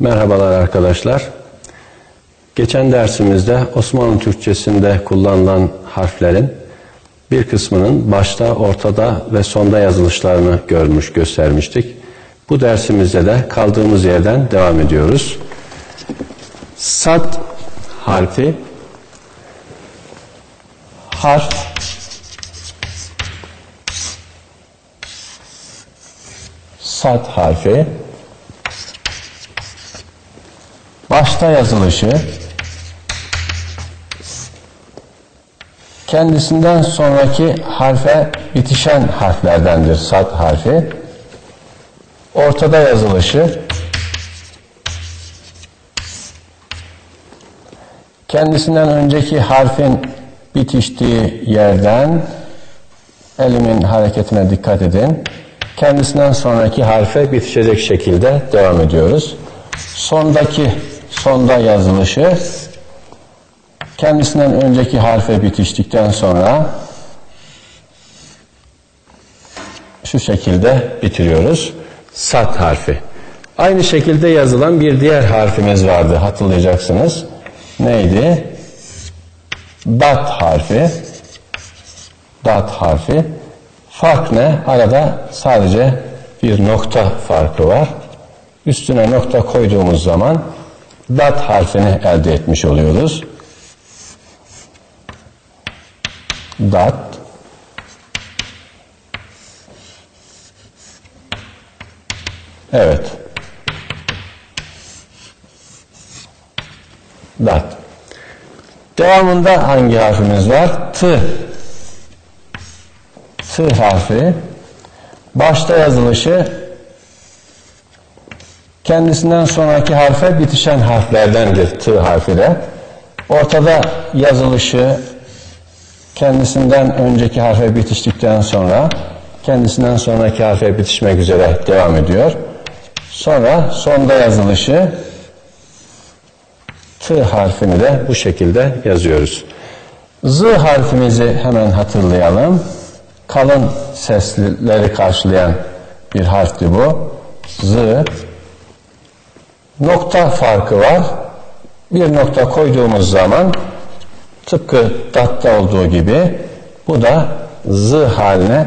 Merhabalar arkadaşlar. Geçen dersimizde Osmanlı Türkçesinde kullanılan harflerin bir kısmının başta, ortada ve sonda yazılışlarını görmüş, göstermiştik. Bu dersimizde de kaldığımız yerden devam ediyoruz. Sad harfi harf sad harfi başta yazılışı kendisinden sonraki harfe bitişen harflerdendir sad harfi. Ortada yazılışı kendisinden önceki harfin bitiştiği yerden elimin hareketine dikkat edin. Kendisinden sonraki harfe bitişecek şekilde devam ediyoruz. Sondaki sonda yazılışı kendisinden önceki harfe bitiştikten sonra şu şekilde bitiriyoruz. Sat harfi. Aynı şekilde yazılan bir diğer harfimiz vardı hatırlayacaksınız. Neydi? Dat harfi. Dat harfi. Fark ne? Arada sadece bir nokta farkı var. Üstüne nokta koyduğumuz zaman dat harfini elde etmiş oluyoruz. Dat Evet. Dat. Devamında hangi harfimiz var? T. T harfi. Başta yazılışı kendisinden sonraki harfe bitişen harflerdendir T harfi de. Ortada yazılışı kendisinden önceki harfe bitiştikten sonra kendisinden sonraki harfe bitişmek üzere devam ediyor. Sonra sonda yazılışı T harfini de bu şekilde yazıyoruz. Z harfimizi hemen hatırlayalım. Kalın sesleri karşılayan bir harfti bu. Z. Nokta farkı var. Bir nokta koyduğumuz zaman tıpkı datta olduğu gibi bu da Z haline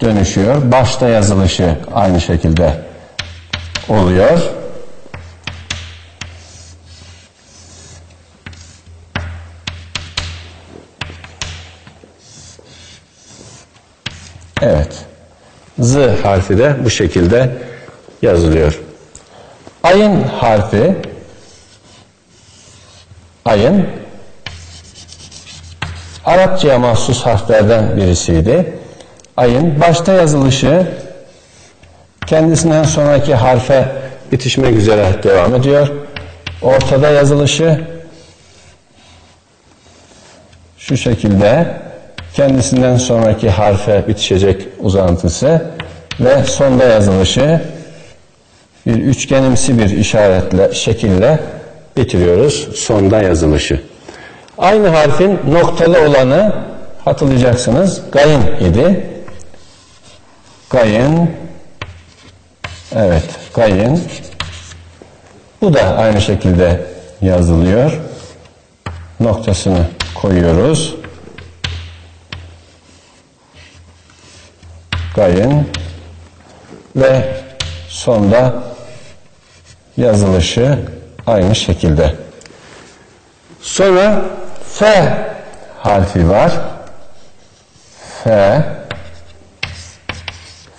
dönüşüyor. Başta yazılışı aynı şekilde oluyor. Evet. Z harfi de bu şekilde yazılıyor. Ayın harfi ayın Arapçaya mahsus harflerden birisiydi. Ayın başta yazılışı kendisinden sonraki harfe bitişmek üzere devam ediyor. Ortada yazılışı şu şekilde kendisinden sonraki harfe bitişecek uzantısı ve sonda yazılışı bir üçgenimsi bir işaretle, şekille bitiriyoruz sonda yazılışı. Aynı harfin noktalı olanı hatırlayacaksınız. Gayın idi. Gayın evet gayın bu da aynı şekilde yazılıyor. Noktasını koyuyoruz. Gayın ve sonda yazılışı aynı şekilde. Sonra F harfi var. F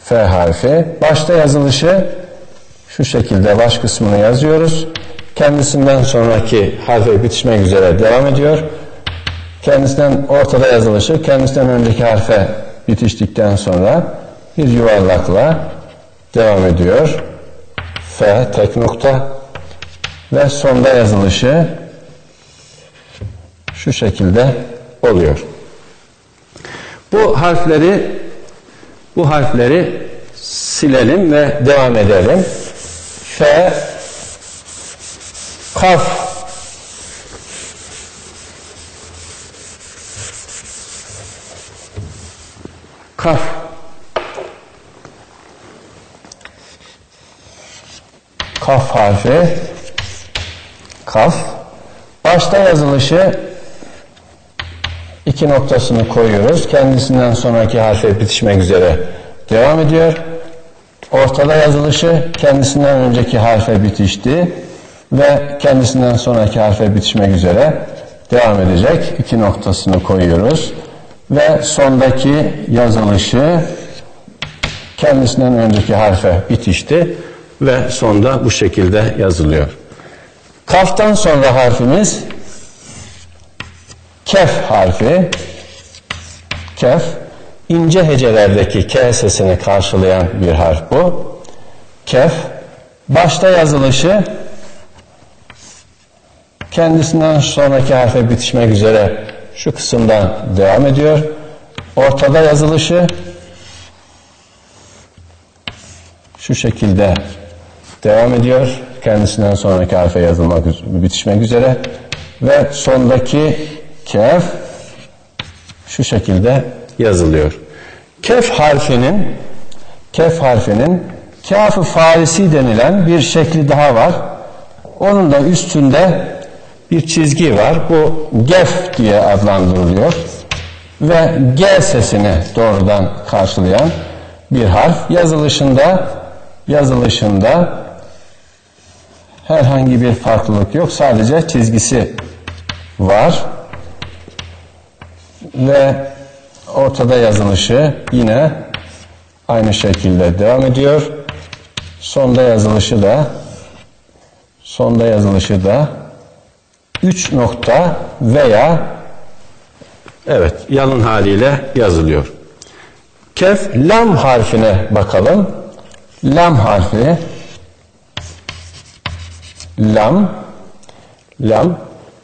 F harfi. Başta yazılışı şu şekilde baş kısmını yazıyoruz. Kendisinden sonraki harfe bitişmek üzere devam ediyor. Kendisinden ortada yazılışı, kendisinden önceki harfe bitiştikten sonra bir yuvarlakla devam ediyor. F tek nokta ve sonda yazılışı şu şekilde oluyor. Bu harfleri bu harfleri silelim ve devam edelim. F kaf kaf kaf harfi kaf. Başta yazılışı iki noktasını koyuyoruz. Kendisinden sonraki harfe bitişmek üzere devam ediyor. Ortada yazılışı kendisinden önceki harfe bitişti ve kendisinden sonraki harfe bitişmek üzere devam edecek. İki noktasını koyuyoruz. Ve sondaki yazılışı kendisinden önceki harfe bitişti ve sonda bu şekilde yazılıyor. Kaftan sonra harfimiz kef harfi. Kef ince hecelerdeki K sesini karşılayan bir harf bu. Kef başta yazılışı kendisinden sonraki harfe bitişmek üzere şu kısımdan devam ediyor. Ortada yazılışı şu şekilde devam ediyor. Kendisinden sonraki harfe yazılmak bitişmek üzere ve sondaki kef şu şekilde yazılıyor. Kef harfinin kef harfinin kafı farisi denilen bir şekli daha var. Onun da üstünde bir çizgi var. Bu gef diye adlandırılıyor. Ve G sesini doğrudan karşılayan bir harf. Yazılışında yazılışında herhangi bir farklılık yok. Sadece çizgisi var. Ve ortada yazılışı yine aynı şekilde devam ediyor. Sonda yazılışı da sonda yazılışı da 3 nokta veya evet yalın haliyle yazılıyor. Kef lam harfine bakalım. Lam harfi lam lam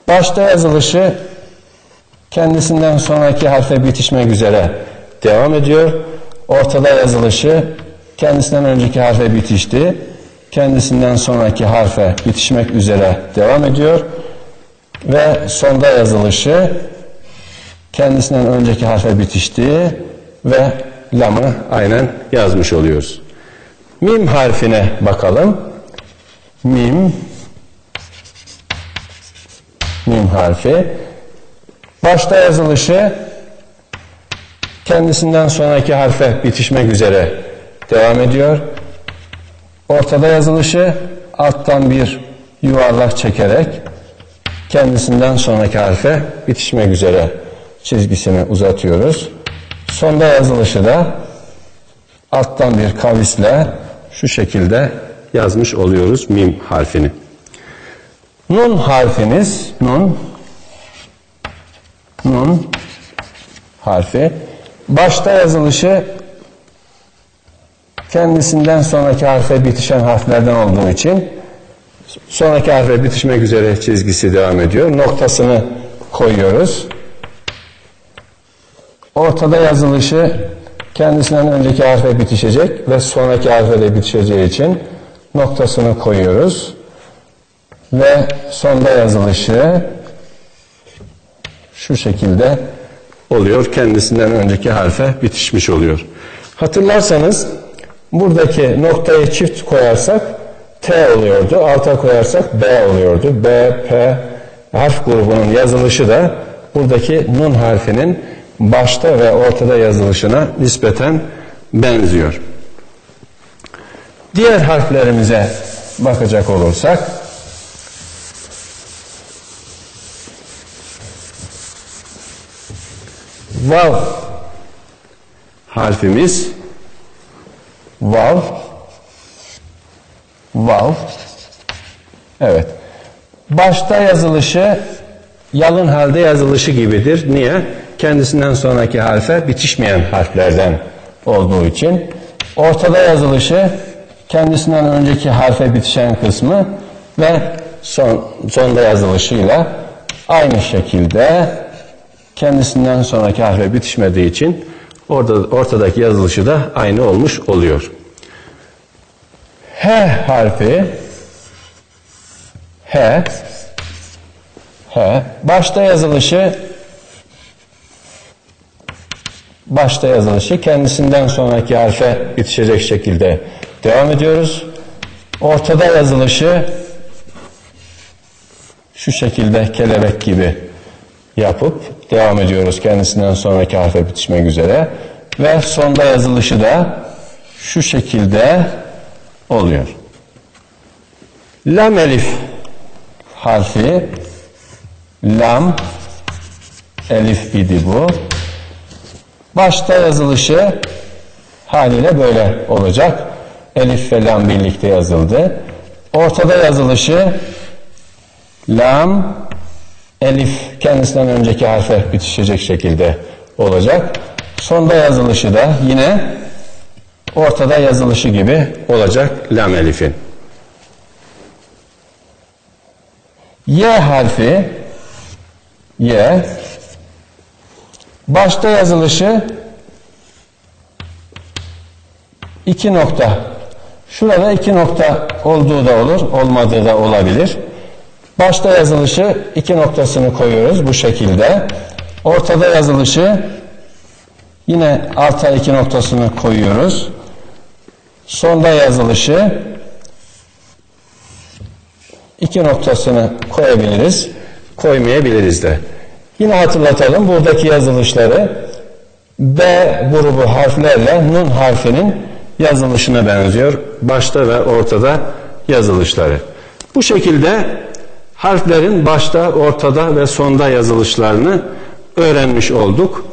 başta yazılışı kendisinden sonraki harfe bitişmek üzere devam ediyor. Ortada yazılışı kendisinden önceki harfe bitişti. Kendisinden sonraki harfe bitişmek üzere devam ediyor. Ve sonda yazılışı kendisinden önceki harfe bitişti ve lamı aynen yazmış oluyoruz. Mim harfine bakalım. Mim mim harfi başta yazılışı kendisinden sonraki harfe bitişmek üzere devam ediyor. Ortada yazılışı alttan bir yuvarlak çekerek kendisinden sonraki harfe bitişmek üzere çizgisini uzatıyoruz. Sonda yazılışı da alttan bir kavisle şu şekilde yazmış oluyoruz mim harfini. Nun harfiniz, nun, nun harfi, başta yazılışı kendisinden sonraki harfe bitişen harflerden olduğu için sonraki harfe bitişmek üzere çizgisi devam ediyor. Noktasını koyuyoruz. Ortada yazılışı kendisinden önceki harfe bitişecek ve sonraki harfe de bitişeceği için noktasını koyuyoruz. Ve sonda yazılışı şu şekilde oluyor. Kendisinden önceki harfe bitişmiş oluyor. Hatırlarsanız buradaki noktayı çift koyarsak T oluyordu. Alta koyarsak B oluyordu. B, P harf grubunun yazılışı da buradaki nun harfinin başta ve ortada yazılışına nispeten benziyor. Diğer harflerimize bakacak olursak vav harfimiz vav vav evet başta yazılışı yalın halde yazılışı gibidir. Niye? Kendisinden sonraki harfe bitişmeyen harflerden olduğu için. Ortada yazılışı kendisinden önceki harfe bitişen kısmı ve son, sonda yazılışıyla aynı şekilde kendisinden sonraki harfe bitişmediği için orada, ortadaki yazılışı da aynı olmuş oluyor. H harfi H H başta yazılışı başta yazılışı kendisinden sonraki harfe bitişecek şekilde devam ediyoruz. Ortada yazılışı şu şekilde kelebek gibi yapıp devam ediyoruz kendisinden sonraki harfe bitişmek üzere. Ve sonda yazılışı da şu şekilde oluyor. Lam elif harfi lam elif idi bu. Başta yazılışı haliyle böyle olacak. Elif ve lam birlikte yazıldı. Ortada yazılışı lam elif kendisinden önceki harfe bitişecek şekilde olacak. Sonda yazılışı da yine ortada yazılışı gibi olacak lam elifin. Y harfi Y başta yazılışı iki nokta şurada iki nokta olduğu da olur olmadığı da olabilir başta yazılışı iki noktasını koyuyoruz bu şekilde. Ortada yazılışı yine alta iki noktasını koyuyoruz. Sonda yazılışı iki noktasını koyabiliriz. Koymayabiliriz de. Yine hatırlatalım buradaki yazılışları. B grubu harflerle nun harfinin yazılışına benziyor. Başta ve ortada yazılışları. Bu şekilde harflerin başta, ortada ve sonda yazılışlarını öğrenmiş olduk.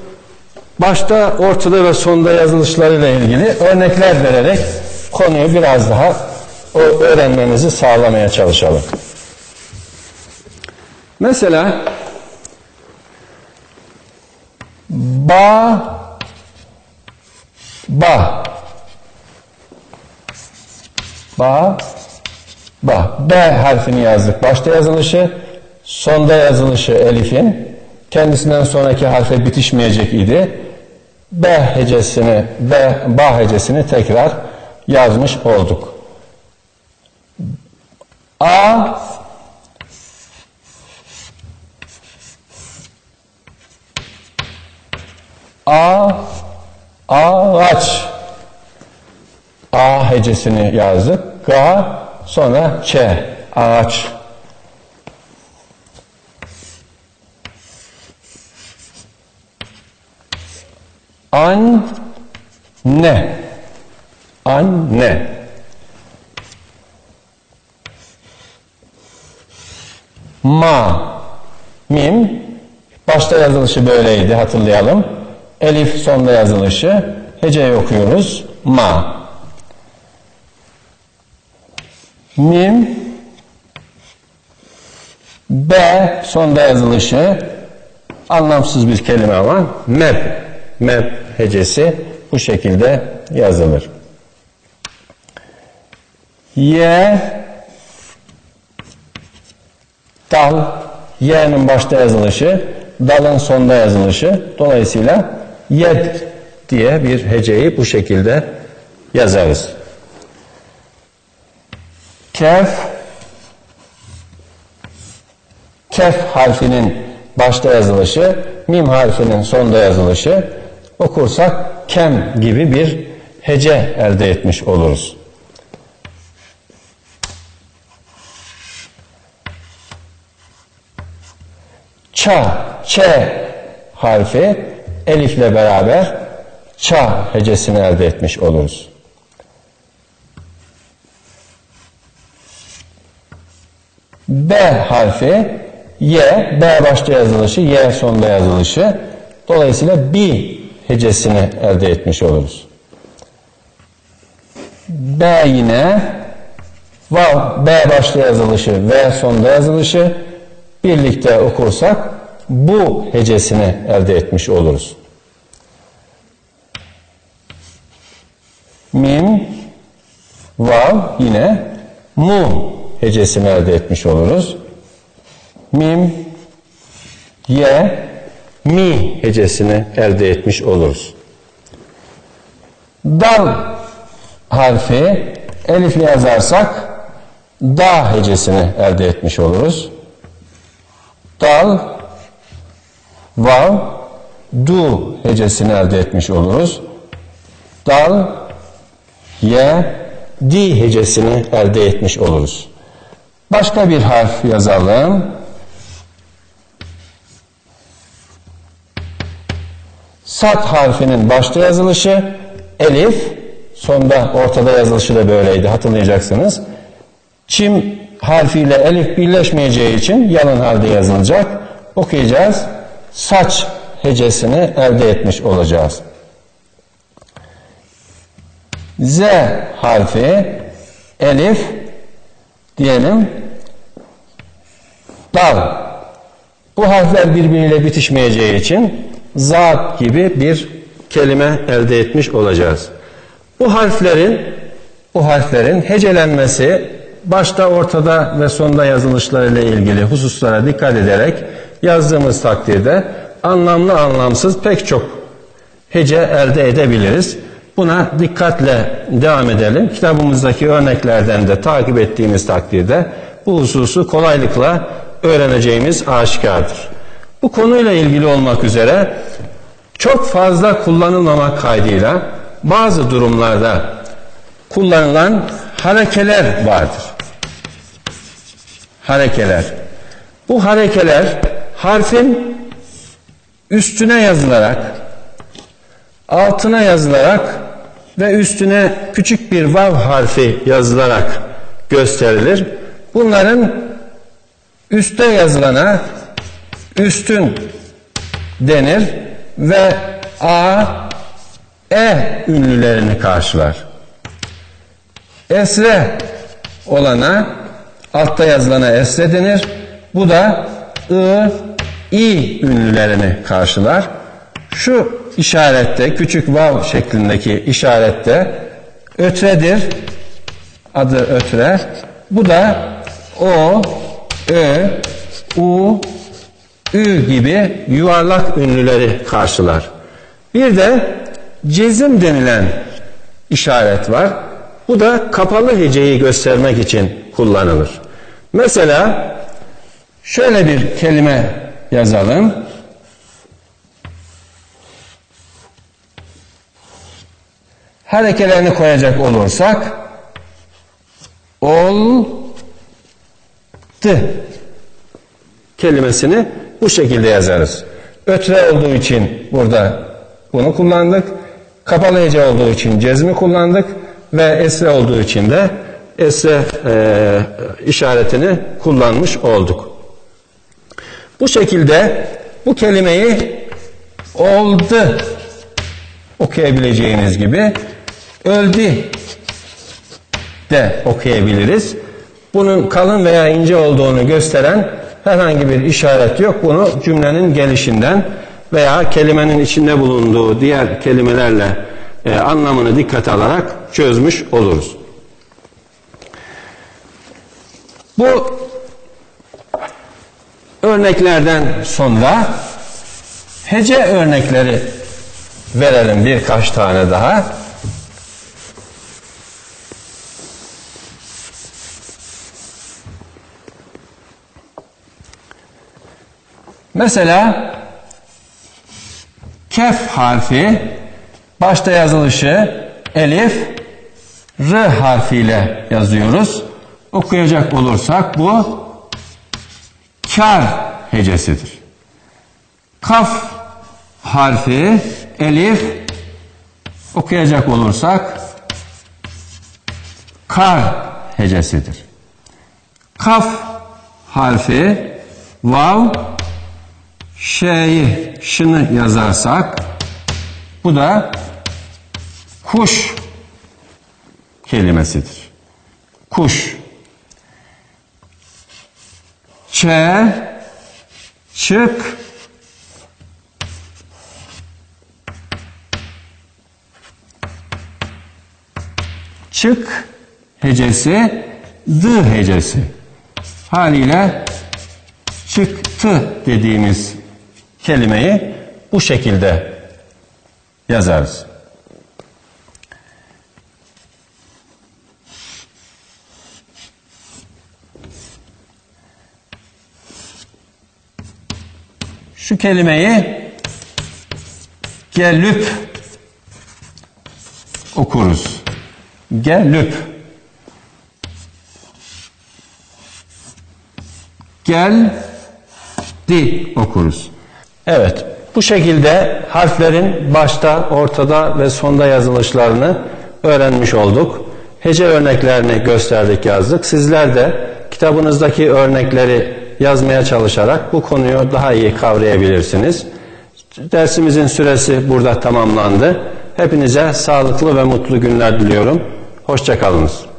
Başta, ortada ve sonda yazılışlarıyla ilgili örnekler vererek konuyu biraz daha öğrenmenizi sağlamaya çalışalım. Mesela ba ba ba ba b harfini yazdık. Başta yazılışı, sonda yazılışı elifin kendisinden sonraki harfe bitişmeyecek idi. B hecesini, B, ba hecesini tekrar yazmış olduk. A A ağaç A hecesini yazdık. Ga sonra Ç ağaç. An ne anne ma mim başta yazılışı böyleydi hatırlayalım Elif sonda yazılışı. Heceyi okuyoruz. Ma. Mim. B sonda yazılışı. Anlamsız bir kelime ama mep. Mep hecesi bu şekilde yazılır. Y dal Y'nin başta yazılışı, dalın sonda yazılışı. Dolayısıyla yed diye bir heceyi bu şekilde yazarız. Kef kef harfinin başta yazılışı, mim harfinin sonda yazılışı okursak kem gibi bir hece elde etmiş oluruz. Ça, ç harfi elifle beraber ça hecesini elde etmiş oluruz. B harfi Y, B başta yazılışı, Y sonda yazılışı. Dolayısıyla bi hecesini elde etmiş oluruz. B yine Vav, B başta yazılışı, V sonda yazılışı birlikte okursak bu hecesini elde etmiş oluruz. Mim, vav yine mu hecesini elde etmiş oluruz. Mim, ye, mi hecesini elde etmiş oluruz. Dal harfi elifle yazarsak da hecesini elde etmiş oluruz. Dal, vav, du hecesini elde etmiş oluruz. Dal, ye, di hecesini elde etmiş oluruz. Başka bir harf yazalım. Sat harfinin başta yazılışı elif, sonda ortada yazılışı da böyleydi hatırlayacaksınız. Çim harfiyle elif birleşmeyeceği için yalın halde yazılacak. Okuyacağız. Saç hecesini elde etmiş olacağız. Z harfi elif diyelim dal. Bu harfler birbiriyle bitişmeyeceği için zat gibi bir kelime elde etmiş olacağız. Bu harflerin bu harflerin hecelenmesi başta, ortada ve sonda yazılışlarıyla ilgili hususlara dikkat ederek yazdığımız takdirde anlamlı anlamsız pek çok hece elde edebiliriz. Buna dikkatle devam edelim. Kitabımızdaki örneklerden de takip ettiğimiz takdirde bu hususu kolaylıkla öğreneceğimiz aşikardır. Bu konuyla ilgili olmak üzere çok fazla kullanılmamak kaydıyla bazı durumlarda kullanılan harekeler vardır. Harekeler. Bu harekeler harfin üstüne yazılarak, altına yazılarak ve üstüne küçük bir vav harfi yazılarak gösterilir. Bunların üste yazılana üstün denir ve A, E ünlülerini karşılar. Esre olana altta yazılana esre denir. Bu da I, İ ünlülerini karşılar. Şu işarette küçük vav şeklindeki işarette ötredir. Adı ötre. Bu da O, Ö, U, Ü gibi yuvarlak ünlüleri karşılar. Bir de cezim denilen işaret var. Bu da kapalı heceyi göstermek için kullanılır. Mesela şöyle bir kelime yazalım. Harekelerini koyacak olursak oldu kelimesini bu şekilde yazarız. Ötre olduğu için burada bunu kullandık. Kapalı olduğu için cezmi kullandık ve esre olduğu için de esre e, işaretini kullanmış olduk. Bu şekilde bu kelimeyi oldu okuyabileceğiniz gibi öldü de okuyabiliriz. Bunun kalın veya ince olduğunu gösteren herhangi bir işaret yok. Bunu cümlenin gelişinden veya kelimenin içinde bulunduğu diğer kelimelerle e, anlamını dikkate alarak çözmüş oluruz. Bu örneklerden sonra hece örnekleri verelim birkaç tane daha. Mesela kef harfi başta yazılışı elif r harfiyle yazıyoruz. Okuyacak olursak bu kar hecesidir. Kaf harfi elif okuyacak olursak kar hecesidir. Kaf harfi vav Ş'yi, şını yazarsak bu da kuş kelimesidir. Kuş. Ç, çık, çık hecesi, d hecesi. Haliyle çıktı dediğimiz kelimeyi bu şekilde yazarız. Şu kelimeyi gelüp okuruz. Gelüp. Gel di okuruz. Evet, Bu şekilde harflerin başta, ortada ve sonda yazılışlarını öğrenmiş olduk. Hece örneklerini gösterdik, yazdık. Sizler de kitabınızdaki örnekleri yazmaya çalışarak bu konuyu daha iyi kavrayabilirsiniz. Dersimizin süresi burada tamamlandı. Hepinize sağlıklı ve mutlu günler diliyorum. Hoşçakalınız.